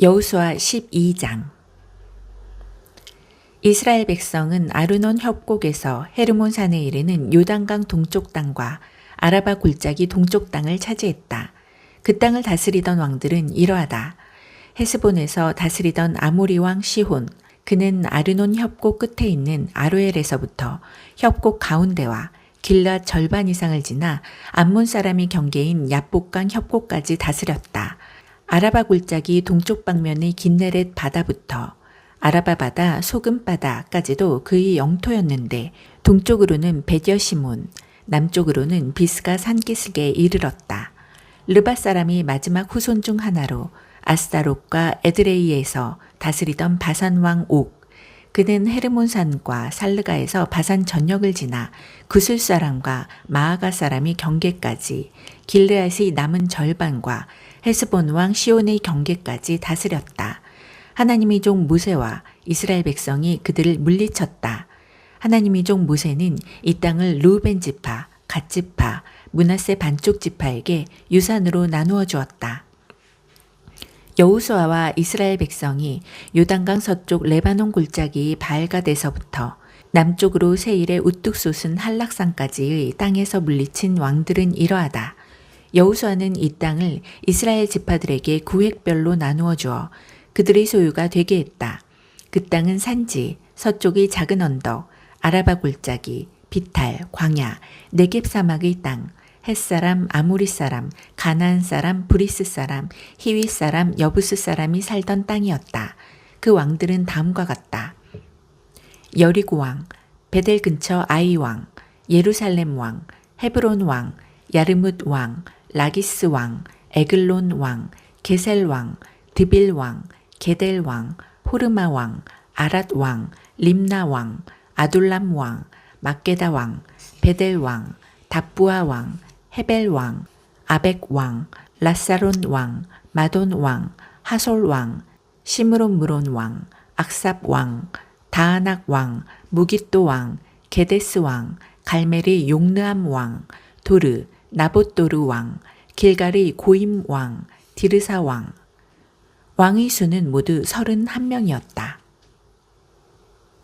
여우수아 12장 이스라엘 백성은 아르논 협곡에서 헤르몬 산에 이르는 요단강 동쪽 땅과 아라바 골짜기 동쪽 땅을 차지했다. 그 땅을 다스리던 왕들은 이러하다. 헤스본에서 다스리던 아모리 왕 시혼, 그는 아르논 협곡 끝에 있는 아로엘에서부터 협곡 가운데와 길라 절반 이상을 지나 암몬 사람이 경계인 야복강 협곡까지 다스렸다. 아라바 골짜기 동쪽 방면의 긴네렛 바다부터 아라바 바다 소금 바다까지도 그의 영토였는데 동쪽으로는 베디어 시몬, 남쪽으로는 비스가 산기슭에 이르렀다. 르바 사람이 마지막 후손 중 하나로 아스타롯과 에드레이에서 다스리던 바산 왕 옥. 그는 헤르몬산과 살르가에서 바산 전역을 지나 구슬 사람과 마아가 사람이 경계까지 길르앗의 남은 절반과 헤스본 왕 시온의 경계까지 다스렸다. 하나님의 종 모세와 이스라엘 백성이 그들을 물리쳤다. 하나님의 종 모세는 이 땅을 루벤 지파, 갓 지파, 문하세 반쪽 지파에게 유산으로 나누어 주었다. 여우수아와 이스라엘 백성이 요단강 서쪽 레바논 골짜기 바알가데서부터 남쪽으로 세일의 우뚝 솟은 한락산까지의 땅에서 물리친 왕들은 이러하다. 여우수아는 이 땅을 이스라엘 지파들에게 구획별로 나누어 주어 그들의 소유가 되게 했다. 그 땅은 산지, 서쪽의 작은 언덕, 아라바 골짜기, 비탈, 광야, 네겝 사막의 땅, 햇사람, 아모리 사람, 가나안 사람, 브리스 사람, 히위 사람, 여부스 사람이 살던 땅이었다. 그 왕들은 다음과 같다. 여리고 왕, 베델 근처 아이 왕, 예루살렘 왕, 헤브론 왕, 야르뭇 왕, 라기스 왕, 에글론 왕, 게셀 왕, 드빌 왕, 게델 왕, 호르마 왕, 아랏 왕, 림나 왕, 아둘람 왕, 막게다 왕, 베델 왕, 답부아 왕, 헤벨 왕, 아벡 왕, 라사론 왕, 마돈 왕, 하솔 왕, 시므론 무론 왕, 악삽 왕, 다아낙 왕, 무기또 왕, 게데스 왕, 갈멜의 용르암 왕, 도르, 나봇도르 왕, 길갈의 고임 왕, 디르사 왕. 왕의 수는 모두 서른 한 명이었다.